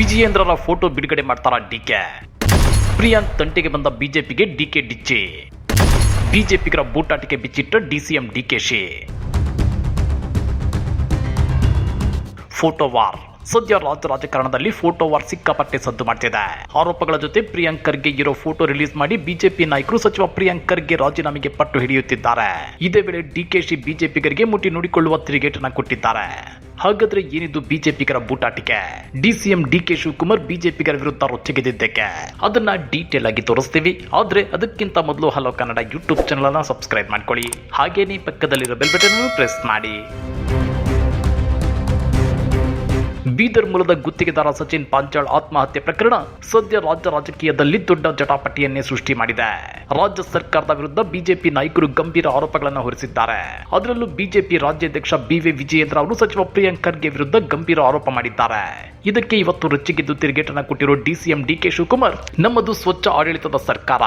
ವಿಜಯೇಂದ್ರರ photo ಬಿಡುಗಡೆ ಮಾಡ್ತಾರ DK Priyank ತಂಟೆಗೆ ಬಂದ ಬಿಜೆಪಿಗೆ ಡಿಕೆ ಡಿಚ್ಚಿ. ಬಿಜೆಪಿಗರ ಬೂಟಾಟಿಕೆ ಬಿಚ್ಚಿಟ್ಟ ಡಿಸಿಎಂ ಡಿಕೆಶಿ ಫೋಟೋ ವಾರ್. ಸದ್ಯ ರಾಜ್ಯ ರಾಜಕಾರಣದಲ್ಲಿ ಫೋಟೋ ವಾರ್ ಸಿಕ್ಕಾಪಟ್ಟೆ ಸದ್ದು ಮಾಡ್ತಿದೆ. ಆರೋಪಗಳ ಜೊತೆ ಪ್ರಿಯಾಂಕ್ ಖರ್ಗೆ ಇರೋ ಫೋಟೋ ರಿಲೀಸ್ ಮಾಡಿ ಬಿಜೆಪಿ ನಾಯಕರು ಸಚಿವ ಪ್ರಿಯಾಂಕ್ ಖರ್ಗೆ ರಾಜೀನಾಮೆಗೆ ಪಟ್ಟು ಹಿಡಿಯುತ್ತಿದ್ದಾರೆ. ಇದೇ ವೇಳೆ ಡಿಕೆಶಿ ಬಿಜೆಪಿಗರಿಗೆ ಮುಟ್ಟಿ ನುಡಿಕೊಳ್ಳುವ ತಿರುಗೇಟನ್ನ ಕೊಟ್ಟಿದ್ದಾರೆ. ಹಾಗಾದ್ರೆ ಏನಿದು ಬಿಜೆಪಿಗರ ಬೂಟಾಟಿಕೆ? ಡಿಸಿಎಂ ಡಿ ಕೆ ಶಿವಕುಮಾರ್ ಬಿಜೆಪಿಗರ ವಿರುದ್ಧ ರೊಚ್ಚಿಗೆದಿದ್ದಕ್ಕೆ ಅದನ್ನ ಡೀಟೇಲ್ ಆಗಿ ತೋರಿಸ್ತೀವಿ. ಆದ್ರೆ ಅದಕ್ಕಿಂತ ಮೊದಲು ಹಲೋ ಕನ್ನಡ ಯೂಟ್ಯೂಬ್ ಚಾನಲ್ ಅನ್ನ ಸಬ್ಸ್ಕ್ರೈಬ್ ಮಾಡ್ಕೊಳ್ಳಿ. ಹಾಗೇನೇ ಪಕ್ಕದಲ್ಲಿರೋ ಬೆಲ್ ಬಟನ್ ಪ್ರೆಸ್ ಮಾಡಿ. ಬೀದರ್ ಮೂಲದ ಗುತ್ತಿಗೆದಾರ ಸಚಿನ್ ಪಾಂಚಾಳ್ ಆತ್ಮಹತ್ಯೆ ಪ್ರಕರಣ ಸದ್ಯ ರಾಜ್ಯ ರಾಜಕೀಯದಲ್ಲಿ ದೊಡ್ಡ ಜಟಾಪಟಿಯನ್ನೇ ಸೃಷ್ಟಿ ಮಾಡಿದೆ. ರಾಜ್ಯ ಸರ್ಕಾರದ ವಿರುದ್ಧ ಬಿಜೆಪಿ ನಾಯಕರು ಗಂಭೀರ ಆರೋಪಗಳನ್ನು ಹೊರಿಸಿದ್ದಾರೆ. ಅದರಲ್ಲೂ ಬಿಜೆಪಿ ರಾಜ್ಯಾಧ್ಯಕ್ಷ ಬಿವಿ ವಿಜಯೇಂದ್ರ ಅವರು ಸಚಿವ ಪ್ರಿಯಾಂಕ್ ಖರ್ಗೆ ವಿರುದ್ಧ ಗಂಭೀರ ಆರೋಪ ಮಾಡಿದ್ದಾರೆ. ಇದಕ್ಕೆ ಇವತ್ತು ರೊಚ್ಚಿಗೆದ್ದು ತಿರುಗೇಟನ ಕೊಟ್ಟಿರೋ ಡಿಸಿಎಂ ಡಿಕೆ ಶಿವಕುಮಾರ್, ನಮ್ಮದು ಸ್ವಚ್ಛ ಆಡಳಿತದ ಸರ್ಕಾರ.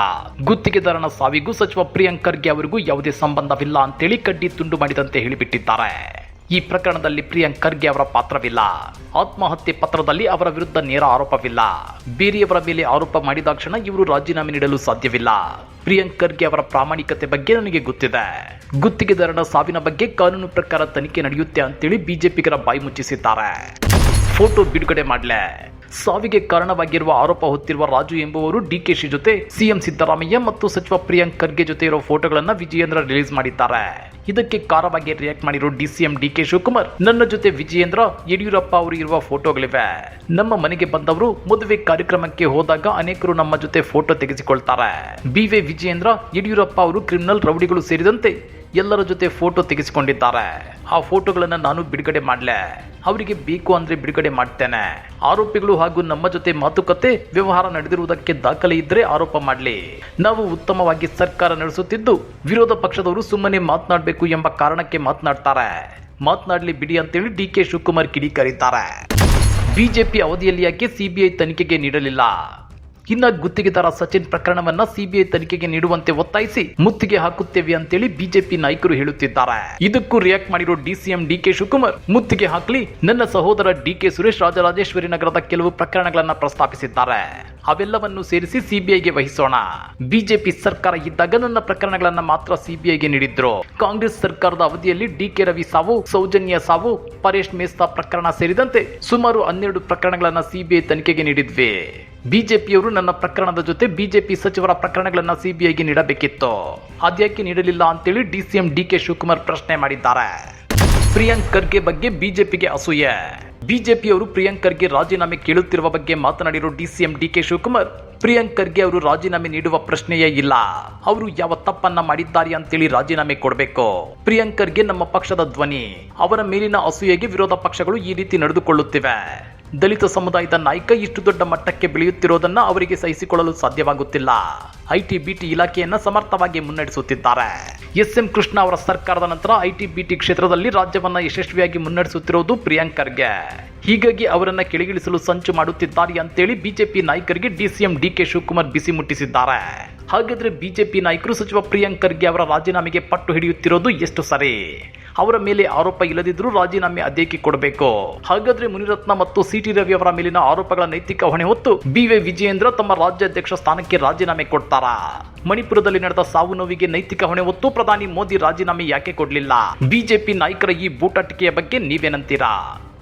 ಗುತ್ತಿಗೆದಾರನ ಸಾವಿಗೂ ಸಚಿವ ಪ್ರಿಯಾಂಕ್ ಖರ್ಗೆ ಅವರಿಗೂ ಯಾವುದೇ ಸಂಬಂಧವಿಲ್ಲ ಅಂತೇಳಿ ಕಡ್ಡಿ ತುಂಡು ಮಾಡಿದಂತೆ ಹೇಳಿಬಿಟ್ಟಿದ್ದಾರೆ. ಈ ಪ್ರಕರಣದಲ್ಲಿ ಪ್ರಿಯಾಂಕ್ ಖರ್ಗೆ ಅವರ ಪಾತ್ರವಿಲ್ಲ. ಆತ್ಮಹತ್ಯೆ ಪತ್ರದಲ್ಲಿ ಅವರ ವಿರುದ್ಧ ನೇರ ಆರೋಪವಿಲ್ಲ. ಬೇರೆಯವರ ಮೇಲೆ ಆರೋಪ ಮಾಡಿದಾಕ್ಷಣ ಇವರು ರಾಜೀನಾಮೆ ನೀಡಲು ಸಾಧ್ಯವಿಲ್ಲ. ಪ್ರಿಯಾಂಕ್ ಖರ್ಗೆ ಅವರ ಪ್ರಾಮಾಣಿಕತೆ ಬಗ್ಗೆ ನನಗೆ ಗೊತ್ತಿದೆ. ಗುತ್ತಿಗೆದಾರನ ಸಾವಿನ ಬಗ್ಗೆ ಕಾನೂನು ಪ್ರಕಾರ ತನಿಖೆ ನಡೆಯುತ್ತೆ ಅಂತೇಳಿ ಬಿಜೆಪಿಗರ ಬಾಯಿ ಮುಚ್ಚಿಸಿದ್ದಾರೆ. ಫೋಟೋ ಬಿಡುಗಡೆ ಮಾಡಲೆ. ಸಾವಿಗೆ ಕಾರಣವಾಗಿರುವ ಆರೋಪ ಹೊತ್ತಿರುವ ರಾಜು ಎಂಬುವರು ಡಿಕೆಶಿ ಜೊತೆ ಸಿಎಂ ಸಿದ್ದರಾಮಯ್ಯ ಮತ್ತು ಸಚಿವ ಪ್ರಿಯಾಂಕ್ ಖರ್ಗೆ ಜೊತೆ ಇರುವ ಫೋಟೋಗಳನ್ನ ವಿಜಯೇಂದ್ರ ರಿಲೀಸ್ ಮಾಡಿದ್ದಾರೆ. ಇದಕ್ಕೆ ಕಾರವಾಗಿ ರಿಯಾಕ್ಟ್ ಮಾಡಿರೋ ಡಿಸಿಎಂ ಡಿಕೆ ಶಿವಕುಮಾರ್, ನನ್ನ ಜೊತೆ ವಿಜಯೇಂದ್ರ, ಯಡಿಯೂರಪ್ಪ ಅವರು ಇರುವ ಫೋಟೋಗಳಿವೆ. ನಮ್ಮ ಮನೆಗೆ ಬಂದವರು ಮದುವೆ ಕಾರ್ಯಕ್ರಮಕ್ಕೆ ಹೋದಾಗ ಅನೇಕರು ನಮ್ಮ ಜೊತೆ ಫೋಟೋ ತೆಗೆಸಿಕೊಳ್ತಾರೆ. ಬಿವೆ ವಿಜಯೇಂದ್ರ, ಯಡಿಯೂರಪ್ಪ ಅವರು ಕ್ರಿಮಿನಲ್ ರೌಡಿಗಳು ಸೇರಿದಂತೆ ಎಲ್ಲರ ಜೊತೆ ಫೋಟೋ ತೆಗೆಸಿಕೊಂಡಿದ್ದಾರೆ. ಆ ಫೋಟೋಗಳನ್ನು ನಾನು ಬಿಡುಗಡೆ ಮಾಡಲೆ. ಅವರಿಗೆ ಬೇಕು ಅಂದ್ರೆ ಬಿಡುಗಡೆ ಮಾಡ್ತೇನೆ. ಆರೋಪಿಗಳು ಹಾಗೂ ನಮ್ಮ ಜೊತೆ ಮಾತುಕತೆ, ವ್ಯವಹಾರ ನಡೆದಿರುವುದಕ್ಕೆ ದಾಖಲೆ ಇದ್ದರೆ ಆರೋಪ ಮಾಡಲಿ. ನಾವು ಉತ್ತಮವಾಗಿ ಸರ್ಕಾರ ನಡೆಸುತ್ತಿದ್ದು, ವಿರೋಧ ಪಕ್ಷದವರು ಸುಮ್ಮನೆ ಮಾತನಾಡಬೇಕು ಎಂಬ ಕಾರಣಕ್ಕೆ ಮಾತನಾಡ್ತಾರೆ. ಮಾತನಾಡಲಿ ಬಿಡಿ ಅಂತೇಳಿ ಡಿ ಕೆ ಶಿವಕುಮಾರ್ ಕಿಡಿಕಾರಿದ್ದಾರೆ. ಬಿಜೆಪಿ ಅವಧಿಯಲ್ಲಿ ಯಾಕೆ ಸಿಬಿಐ ತನಿಖೆಗೆ ನೀಡಲಿಲ್ಲ? ಇನ್ನ ಗುತ್ತಿಗೆದಾರ ಸಚಿನ್ ಪ್ರಕರಣವನ್ನ ಸಿಬಿಐ ತನಿಖೆಗೆ ನೀಡುವಂತೆ ಒತ್ತಾಯಿಸಿ ಮುತ್ತಿಗೆ ಹಾಕುತ್ತೇವೆ ಅಂತೇಳಿ ಬಿಜೆಪಿ ನಾಯಕರು ಹೇಳುತ್ತಿದ್ದಾರೆ. ಇದಕ್ಕೂ ರಿಯಾಕ್ಟ್ ಮಾಡಿರೋ ಡಿಸಿಎಂ ಡಿಕೆ ಶಿವಕುಮಾರ್, ಮುತ್ತಿಗೆ ಹಾಕ್ಲಿ, ನನ್ನ ಸಹೋದರ ಡಿಕೆ ಸುರೇಶ್ ರಾಜರಾಜೇಶ್ವರಿ ನಗರದ ಕೆಲವು ಪ್ರಕರಣಗಳನ್ನ ಪ್ರಸ್ತಾಪಿಸಿದ್ದಾರೆ. ಅವೆಲ್ಲವನ್ನು ಸೇರಿಸಿ ಸಿಬಿಐಗೆ ವಹಿಸೋಣ. ಬಿಜೆಪಿ ಸರ್ಕಾರ ಇದ್ದಾಗ ನನ್ನ ಪ್ರಕರಣಗಳನ್ನ ಮಾತ್ರ ಸಿಬಿಐಗೆ ನೀಡಿದ್ರು. ಕಾಂಗ್ರೆಸ್ ಸರ್ಕಾರದ ಅವಧಿಯಲ್ಲಿ ಡಿಕೆ ರವಿ ಸಾವು, ಸೌಜನ್ಯ ಸಾವು, ಪರೇಶ್ ಮೇಸ್ತಾ ಪ್ರಕರಣ ಸೇರಿದಂತೆ ಸುಮಾರು ಹನ್ನೆರಡು ಪ್ರಕರಣಗಳನ್ನ ಸಿಬಿಐ ತನಿಖೆಗೆ ನೀಡಿದ್ವಿ. ಬಿಜೆಪಿಯವರು ನನ್ನ ಪ್ರಕರಣದ ಜೊತೆ ಬಿಜೆಪಿ ಸಚಿವರ ಪ್ರಕರಣಗಳನ್ನು ಸಿಬಿಐಗೆ ನೀಡಬೇಕಿತ್ತು. ಅದ್ಯಾಕೆ ನೀಡಲಿಲ್ಲ ಅಂತೇಳಿ ಡಿಸಿಎಂ ಡಿಕೆ ಶಿವಕುಮಾರ್ ಪ್ರಶ್ನೆ ಮಾಡಿದ್ದಾರೆ. ಪ್ರಿಯಾಂಕ್ ಖರ್ಗೆ ಬಗ್ಗೆ ಬಿಜೆಪಿಗೆ ಅಸೂಯೆ. ಬಿಜೆಪಿಯವರು ಪ್ರಿಯಾಂಕ್ ಖರ್ಗೆ ರಾಜೀನಾಮೆ ಕೇಳುತ್ತಿರುವ ಬಗ್ಗೆ ಮಾತನಾಡಿರೋ ಡಿಸಿಎಂ ಡಿಕೆ ಶಿವಕುಮಾರ್, ಪ್ರಿಯಾಂಕ್ ಖರ್ಗೆ ಅವರು ರಾಜೀನಾಮೆ ನೀಡುವ ಪ್ರಶ್ನೆಯೇ ಇಲ್ಲ. ಅವರು ಯಾವ ತಪ್ಪನ್ನ ಮಾಡಿದ್ದಾರೆ ಅಂತೇಳಿ ರಾಜೀನಾಮೆ ಕೊಡಬೇಕು. ಪ್ರಿಯಾಂಕ್ ಖರ್ಗೆ ನಮ್ಮ ಪಕ್ಷದ ಧ್ವನಿ. ಅವರ ಮೇಲಿನ ಅಸೂಯೆಗೆ ವಿರೋಧ ಪಕ್ಷಗಳು ಈ ರೀತಿ ನಡೆದುಕೊಳ್ಳುತ್ತಿವೆ. ದಲಿತ ಸಮುದಾಯದ ನಾಯಕ ಇಷ್ಟು ದೊಡ್ಡ ಮಟ್ಟಕ್ಕೆ ಬೆಳೆಯುತ್ತಿರೋದನ್ನು ಅವರಿಗೆ ಸಹಿಸಿಕೊಳ್ಳಲು ಸಾಧ್ಯವಾಗುತ್ತಿಲ್ಲ. ಐಟಿ ಬಿಟಿ ಇಲಾಖೆಯನ್ನು ಸಮರ್ಥವಾಗಿ ಮುನ್ನಡೆಸುತ್ತಿದ್ದಾರೆ. ಎಸ್ ಎಂ ಕೃಷ್ಣ ಅವರ ಸರ್ಕಾರದ ನಂತರ ಐಟಿ ಬಿಟಿ ಕ್ಷೇತ್ರದಲ್ಲಿ ರಾಜ್ಯವನ್ನ ಯಶಸ್ವಿಯಾಗಿ ಮುನ್ನಡೆಸುತ್ತಿರುವುದು ಪ್ರಿಯಾಂಕ್ ಖರ್ಗೆ ಹೀಗಾಗಿ ಅವರನ್ನ ಕೆಳಗಿಳಿಸಲು ಸಂಚು ಮಾಡುತ್ತಿದ್ದಾರೆ ಅಂತೇಳಿ ಬಿಜೆಪಿ ನಾಯಕರಿಗೆ ಡಿಸಿಎಂ ಡಿಕೆ ಶಿವಕುಮಾರ್ ಬಿಸಿ ಮುಟ್ಟಿಸಿದ್ದಾರೆ. ಹಾಗಾದ್ರೆ ಬಿಜೆಪಿ ನಾಯಕರು ಸಚಿವ ಪ್ರಿಯಾಂಕ್ ಖರ್ಗೆ ಅವರ ರಾಜೀನಾಮೆಗೆ ಪಟ್ಟು ಹಿಡಿಯುತ್ತಿರೋದು ಎಷ್ಟು ಸರಿ? ಅವರ ಮೇಲೆ ಆರೋಪ ಇಲ್ಲದಿದ್ದರೂ ರಾಜೀನಾಮೆ ಅದೇಕೆ ಕೊಡಬೇಕು? ಹಾಗಾದ್ರೆ ಮುನಿರತ್ನ ಮತ್ತು ಸಿಟಿ ರವಿ ಅವರ ಮೇಲಿನ ಆರೋಪಗಳ ನೈತಿಕ ಹೊಣೆ ಹೊತ್ತು ಬಿವೈ ವಿಜಯೇಂದ್ರ ತಮ್ಮ ರಾಜ್ಯಾಧ್ಯಕ್ಷ ಸ್ಥಾನಕ್ಕೆ ರಾಜೀನಾಮೆ ಕೊಡ್ತಾರಾ? ಮಣಿಪುರದಲ್ಲಿ ನಡೆದ ಸಾವು ನೋವಿಗೆ ನೈತಿಕ ಹೊಣೆ ಹೊತ್ತು ಪ್ರಧಾನಿ ಮೋದಿ ರಾಜೀನಾಮೆ ಯಾಕೆ ಕೊಡಲಿಲ್ಲ? ಬಿಜೆಪಿ ನಾಯಕರ ಈ ಬೂಟಾಟಿಕೆಯ ಬಗ್ಗೆ ನೀವೇನಂತೀರಾ?